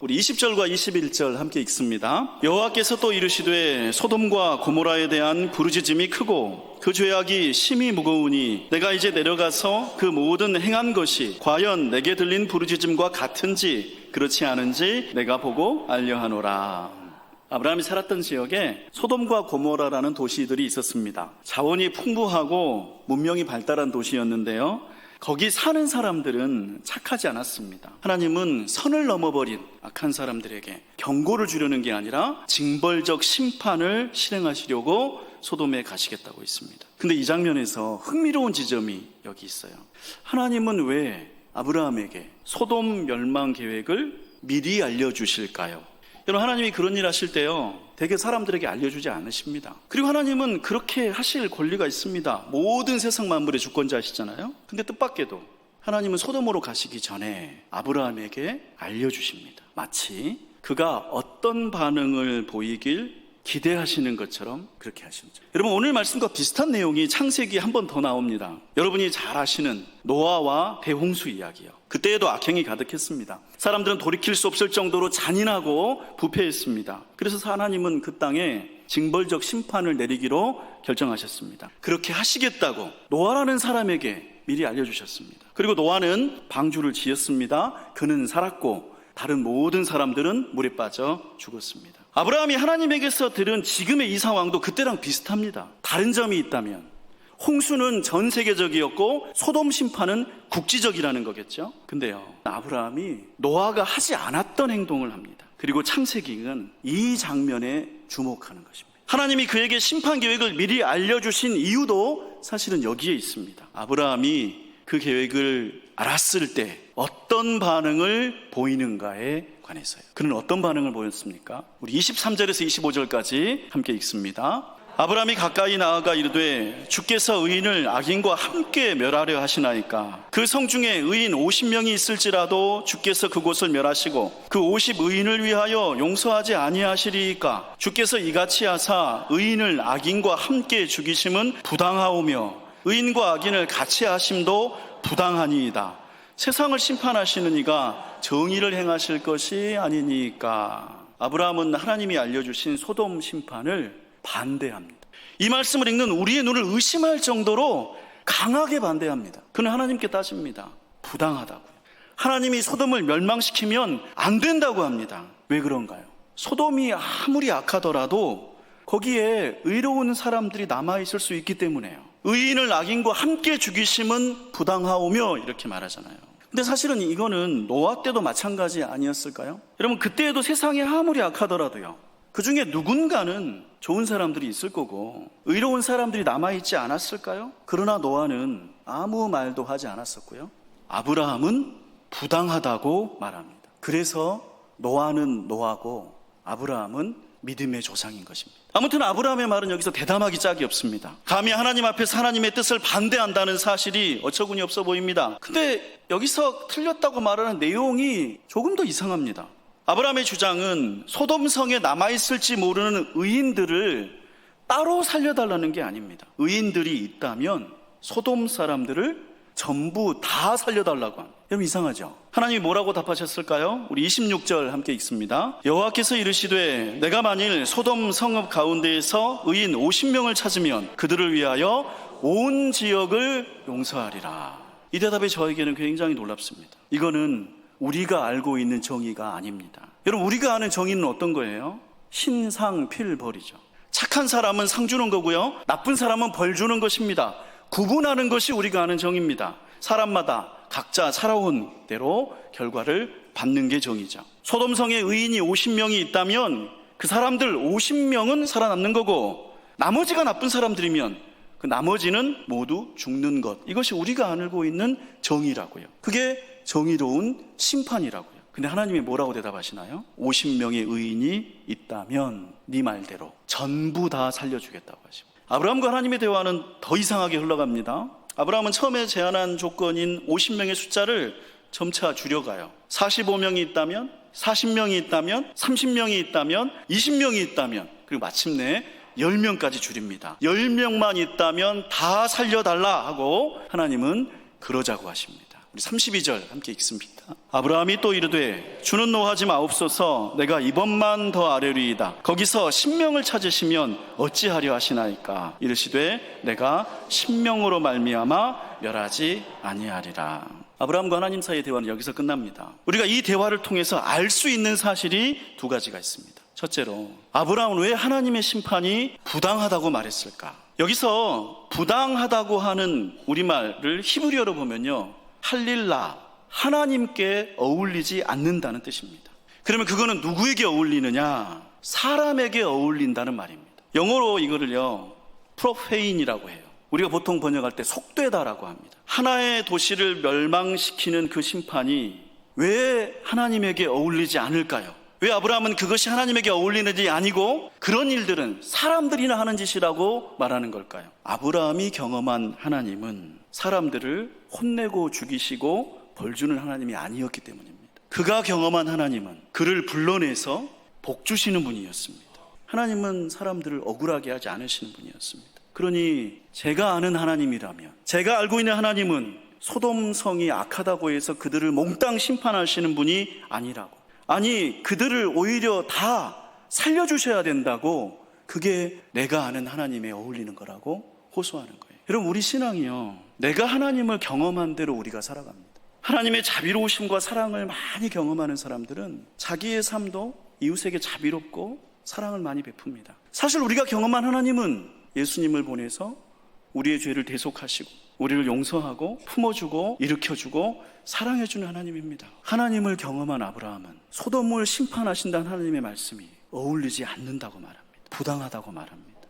우리 20절과 21절 함께 읽습니다. 여호와께서 또 이르시되 소돔과 고모라에 대한 부르짖음이 크고 그 죄악이 심히 무거우니 내가 이제 내려가서 그 모든 행한 것이 과연 내게 들린 부르짖음과 같은지 그렇지 않은지 내가 보고 알려하노라. 아브라함이 살았던 지역에 소돔과 고모라라는 도시들이 있었습니다. 자원이 풍부하고 문명이 발달한 도시였는데요. 거기 사는 사람들은 착하지 않았습니다. 하나님은 선을 넘어버린 악한 사람들에게 경고를 주려는 게 아니라 징벌적 심판을 실행하시려고 소돔에 가시겠다고 있습니다. 근데 이 장면에서 흥미로운 지점이 여기 있어요. 하나님은 왜 아브라함에게 소돔 멸망 계획을 미리 알려주실까요? 여러분 하나님이 그런 일 하실 때요 대개 사람들에게 알려주지 않으십니다. 그리고 하나님은 그렇게 하실 권리가 있습니다. 모든 세상 만물의 주권자시잖아요? 근데 뜻밖에도 하나님은 소돔으로 가시기 전에 아브라함에게 알려주십니다. 마치 그가 어떤 반응을 보이길 기대하시는 것처럼 그렇게 하십니다. 여러분 오늘 말씀과 비슷한 내용이 창세기 한 번 더 나옵니다. 여러분이 잘 아시는 노아와 대홍수 이야기요. 그때에도 악행이 가득했습니다. 사람들은 돌이킬 수 없을 정도로 잔인하고 부패했습니다. 그래서 하나님은 그 땅에 징벌적 심판을 내리기로 결정하셨습니다. 그렇게 하시겠다고 노아라는 사람에게 미리 알려주셨습니다. 그리고 노아는 방주를 지었습니다. 그는 살았고 다른 모든 사람들은 물에 빠져 죽었습니다. 아브라함이 하나님에게서 들은 지금의 이 상황도 그때랑 비슷합니다. 다른 점이 있다면 홍수는 전 세계적이었고 소돔 심판은 국지적이라는 거겠죠. 근데요. 아브라함이 노아가 하지 않았던 행동을 합니다. 그리고 창세기는 이 장면에 주목하는 것입니다. 하나님이 그에게 심판 계획을 미리 알려주신 이유도 사실은 여기에 있습니다. 아브라함이 그 계획을 알았을 때 어떤 반응을 보이는가에 관해서요. 그는 어떤 반응을 보였습니까? 우리 23절에서 25절까지 함께 읽습니다. 아브라함이 가까이 나아가 이르되 주께서 의인을 악인과 함께 멸하려 하시나이까 그 성 중에 의인 50명이 있을지라도 주께서 그곳을 멸하시고 그 50 의인을 위하여 용서하지 아니하시리이까 주께서 이같이 하사 의인을 악인과 함께 죽이심은 부당하오며 의인과 악인을 같이 하심도 부당하니이다 세상을 심판하시는 이가 정의를 행하실 것이 아니니까 아브라함은 하나님이 알려주신 소돔 심판을 반대합니다. 이 말씀을 읽는 우리의 눈을 의심할 정도로 강하게 반대합니다. 그는 하나님께 따집니다. 부당하다고요. 하나님이 소돔을 멸망시키면 안 된다고 합니다. 왜 그런가요? 소돔이 아무리 악하더라도 거기에 의로운 사람들이 남아있을 수 있기 때문에요. 의인을 악인과 함께 죽이심은 부당하오며 이렇게 말하잖아요. 근데 사실은 이거는 노아 때도 마찬가지 아니었을까요? 여러분, 그때에도 세상이 아무리 악하더라도요. 그 중에 누군가는 좋은 사람들이 있을 거고 의로운 사람들이 남아 있지 않았을까요? 그러나 노아는 아무 말도 하지 않았었고요. 아브라함은 부당하다고 말합니다. 그래서 노아는 노아고 아브라함은 믿음의 조상인 것입니다. 아무튼 아브라함의 말은 여기서 대담하기 짝이 없습니다. 감히 하나님 앞에서 하나님의 뜻을 반대한다는 사실이 어처구니 없어 보입니다. 근데 여기서 틀렸다고 말하는 내용이 조금 더 이상합니다. 아브라함의 주장은 소돔성에 남아있을지 모르는 의인들을 따로 살려달라는 게 아닙니다. 의인들이 있다면 소돔 사람들을 전부 다 살려달라고 합니다. 여러분 이상하죠? 하나님이 뭐라고 답하셨을까요? 우리 26절 함께 읽습니다. 여호와께서 이르시되 내가 만일 소돔 성읍 가운데에서 의인 50명을 찾으면 그들을 위하여 온 지역을 용서하리라. 이 대답이 저에게는 굉장히 놀랍습니다. 이거는 우리가 알고 있는 정의가 아닙니다. 여러분, 우리가 아는 정의는 어떤 거예요? 신상필벌이죠. 착한 사람은 상 주는 거고요. 나쁜 사람은 벌 주는 것입니다. 구분하는 것이 우리가 아는 정의입니다. 사람마다 각자 살아온 대로 결과를 받는 게 정의죠. 소돔성에 의인이 50명이 있다면 그 사람들 50명은 살아남는 거고 나머지가 나쁜 사람들이면 그 나머지는 모두 죽는 것. 이것이 우리가 알고 있는 정의라고요. 그게 정의로운 심판이라고요. 근데 하나님이 뭐라고 대답하시나요? 50명의 의인이 있다면 네 말대로 전부 다 살려주겠다고 하십니다. 아브라함과 하나님의 대화는 더 이상하게 흘러갑니다. 아브라함은 처음에 제안한 조건인 50명의 숫자를 점차 줄여가요. 45명이 있다면, 40명이 있다면, 30명이 있다면, 20명이 있다면, 그리고 마침내 10명까지 줄입니다. 10명만 있다면 다 살려달라 하고 하나님은 그러자고 하십니다. 32절 함께 읽습니다. 아브라함이 또 이르되 주는 노하지 마옵소서 내가 이번만 더 아뢰리이다. 거기서 신명을 찾으시면 어찌하려 하시나이까 이르시되 내가 신명으로 말미암아 멸하지 아니하리라. 아브라함과 하나님 사이의 대화는 여기서 끝납니다. 우리가 이 대화를 통해서 알 수 있는 사실이 두 가지가 있습니다. 첫째로 아브라함은 왜 하나님의 심판이 부당하다고 말했을까? 여기서 부당하다고 하는 우리말을 히브리어로 보면요. 할릴라 하나님께 어울리지 않는다는 뜻입니다. 그러면 그거는 누구에게 어울리느냐? 사람에게 어울린다는 말입니다. 영어로 이거를요. 프로페인이라고 해요. 우리가 보통 번역할 때 속되다라고 합니다. 하나의 도시를 멸망시키는 그 심판이 왜 하나님에게 어울리지 않을까요? 왜 아브라함은 그것이 하나님에게 어울리는지 아니고 그런 일들은 사람들이나 하는 짓이라고 말하는 걸까요? 아브라함이 경험한 하나님은 사람들을 혼내고 죽이시고 벌 주는 하나님이 아니었기 때문입니다. 그가 경험한 하나님은 그를 불러내서 복 주시는 분이었습니다. 하나님은 사람들을 억울하게 하지 않으시는 분이었습니다. 그러니 제가 아는 하나님이라면 제가 알고 있는 하나님은 소돔 성이 악하다고 해서 그들을 몽땅 심판하시는 분이 아니라고. 아니, 그들을 오히려 다 살려 주셔야 된다고 그게 내가 아는 하나님에 어울리는 거라고 호소하는 거예요. 여러분, 우리 신앙이요. 내가 하나님을 경험한 대로 우리가 살아갑니다. 하나님의 자비로우심과 사랑을 많이 경험하는 사람들은 자기의 삶도 이웃에게 자비롭고 사랑을 많이 베풉니다. 사실 우리가 경험한 하나님은 예수님을 보내서 우리의 죄를 대속하시고 우리를 용서하고 품어주고 일으켜주고 사랑해주는 하나님입니다. 하나님을 경험한 아브라함은 소돔을 심판하신다는 하나님의 말씀이 어울리지 않는다고 말합니다. 부당하다고 말합니다.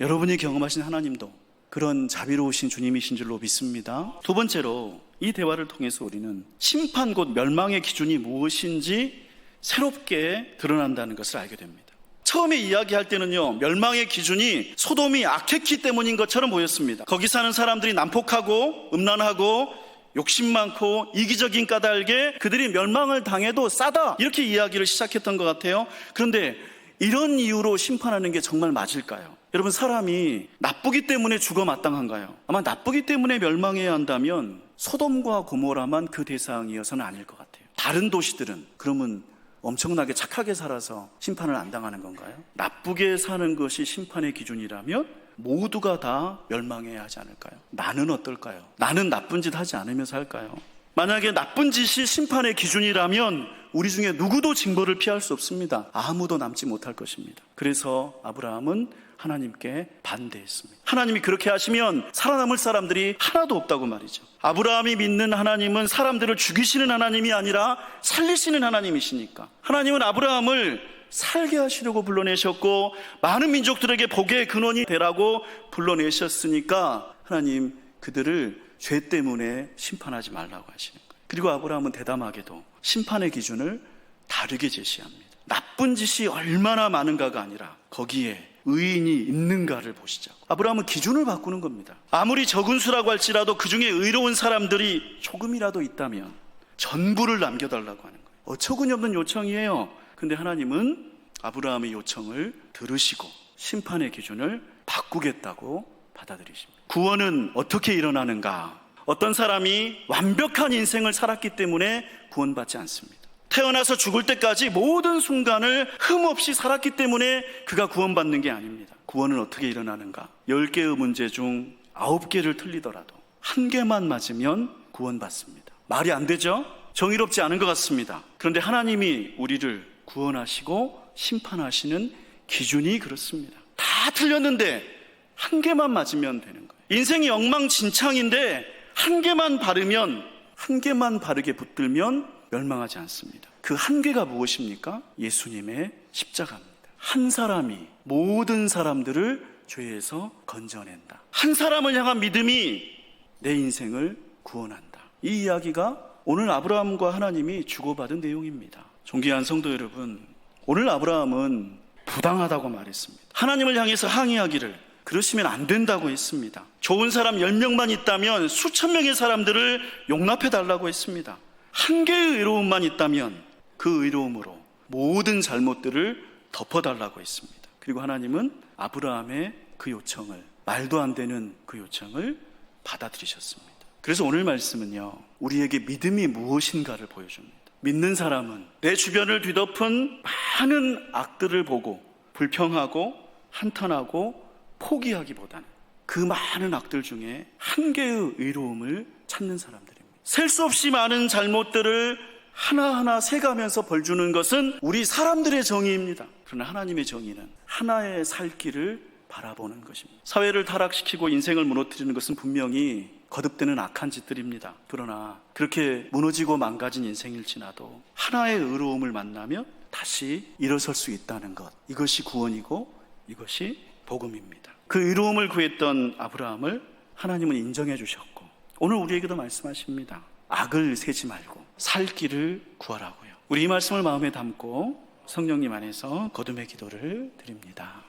여러분이 경험하신 하나님도 그런 자비로우신 주님이신 줄로 믿습니다. 두 번째로 이 대화를 통해서 우리는 심판 곧 멸망의 기준이 무엇인지 새롭게 드러난다는 것을 알게 됩니다. 처음에 이야기할 때는요, 멸망의 기준이 소돔이 악했기 때문인 것처럼 보였습니다. 거기 사는 사람들이 난폭하고, 음란하고, 욕심 많고, 이기적인 까닭에 그들이 멸망을 당해도 싸다. 이렇게 이야기를 시작했던 것 같아요. 그런데 이런 이유로 심판하는 게 정말 맞을까요? 여러분, 사람이 나쁘기 때문에 죽어 마땅한가요? 아마 나쁘기 때문에 멸망해야 한다면 소돔과 고모라만 그 대상이어서는 아닐 것 같아요. 다른 도시들은 그러면 엄청나게 착하게 살아서 심판을 안 당하는 건가요? 나쁘게 사는 것이 심판의 기준이라면 모두가 다 멸망해야 하지 않을까요? 나는 어떨까요? 나는 나쁜 짓 하지 않으며 살까요? 만약에 나쁜 짓이 심판의 기준이라면 우리 중에 누구도 징벌을 피할 수 없습니다. 아무도 남지 못할 것입니다. 그래서 아브라함은 하나님께 반대했습니다. 하나님이 그렇게 하시면 살아남을 사람들이 하나도 없다고 말이죠. 아브라함이 믿는 하나님은 사람들을 죽이시는 하나님이 아니라 살리시는 하나님이시니까. 하나님은 아브라함을 살게 하시려고 불러내셨고 많은 민족들에게 복의 근원이 되라고 불러내셨으니까 하나님 그들을 죄 때문에 심판하지 말라고 하시는. 그리고 아브라함은 대담하게도 심판의 기준을 다르게 제시합니다. 나쁜 짓이 얼마나 많은가가 아니라 거기에 의인이 있는가를 보시자고. 아브라함은 기준을 바꾸는 겁니다. 아무리 적은 수라고 할지라도 그 중에 의로운 사람들이 조금이라도 있다면 전부를 남겨달라고 하는 거예요. 어처구니 없는 요청이에요. 근데 하나님은 아브라함의 요청을 들으시고 심판의 기준을 바꾸겠다고 받아들이십니다. 구원은 어떻게 일어나는가? 어떤 사람이 완벽한 인생을 살았기 때문에 구원받지 않습니다. 태어나서 죽을 때까지 모든 순간을 흠없이 살았기 때문에 그가 구원받는 게 아닙니다. 구원은 어떻게 일어나는가? 10개의 문제 중 9개를 틀리더라도 한 개만 맞으면 구원받습니다. 말이 안 되죠? 정의롭지 않은 것 같습니다. 그런데 하나님이 우리를 구원하시고 심판하시는 기준이 그렇습니다. 다 틀렸는데 한 개만 맞으면 되는 거예요. 인생이 엉망진창인데 한 개만 바르면 한 개만 바르게 붙들면 멸망하지 않습니다. 그한 개가 무엇입니까? 예수님의 십자가입니다. 한 사람이 모든 사람들을 죄에서 건져낸다. 한 사람을 향한 믿음이 내 인생을 구원한다. 이 이야기가 오늘 아브라함과 하나님이 주고받은 내용입니다. 존귀한 성도 여러분, 오늘 아브라함은 부당하다고 말했습니다. 하나님을 향해서 항의하기를 그러시면 안 된다고 했습니다. 좋은 사람 10명만 있다면 수천 명의 사람들을 용납해 달라고 했습니다. 한 개의 의로움만 있다면 그 의로움으로 모든 잘못들을 덮어 달라고 했습니다. 그리고 하나님은 아브라함의 그 요청을, 말도 안 되는 그 요청을 받아들이셨습니다. 그래서 오늘 말씀은요, 우리에게 믿음이 무엇인가를 보여줍니다. 믿는 사람은 내 주변을 뒤덮은 많은 악들을 보고 불평하고 한탄하고 포기하기보다는 그 많은 악들 중에 한 개의 의로움을 찾는 사람들입니다. 셀 수 없이 많은 잘못들을 하나하나 세가면서 벌 주는 것은 우리 사람들의 정의입니다. 그러나 하나님의 정의는 하나의 살 길을 바라보는 것입니다. 사회를 타락시키고 인생을 무너뜨리는 것은 분명히 거듭되는 악한 짓들입니다. 그러나 그렇게 무너지고 망가진 인생일지라도 하나의 의로움을 만나며 다시 일어설 수 있다는 것. 이것이 구원이고 이것이 복음입니다. 그 의로움을 구했던 아브라함을 하나님은 인정해 주셨고 오늘 우리에게도 말씀하십니다. 악을 세지 말고 살 길을 구하라고요. 우리 이 말씀을 마음에 담고 성령님 안에서 거듭의 기도를 드립니다.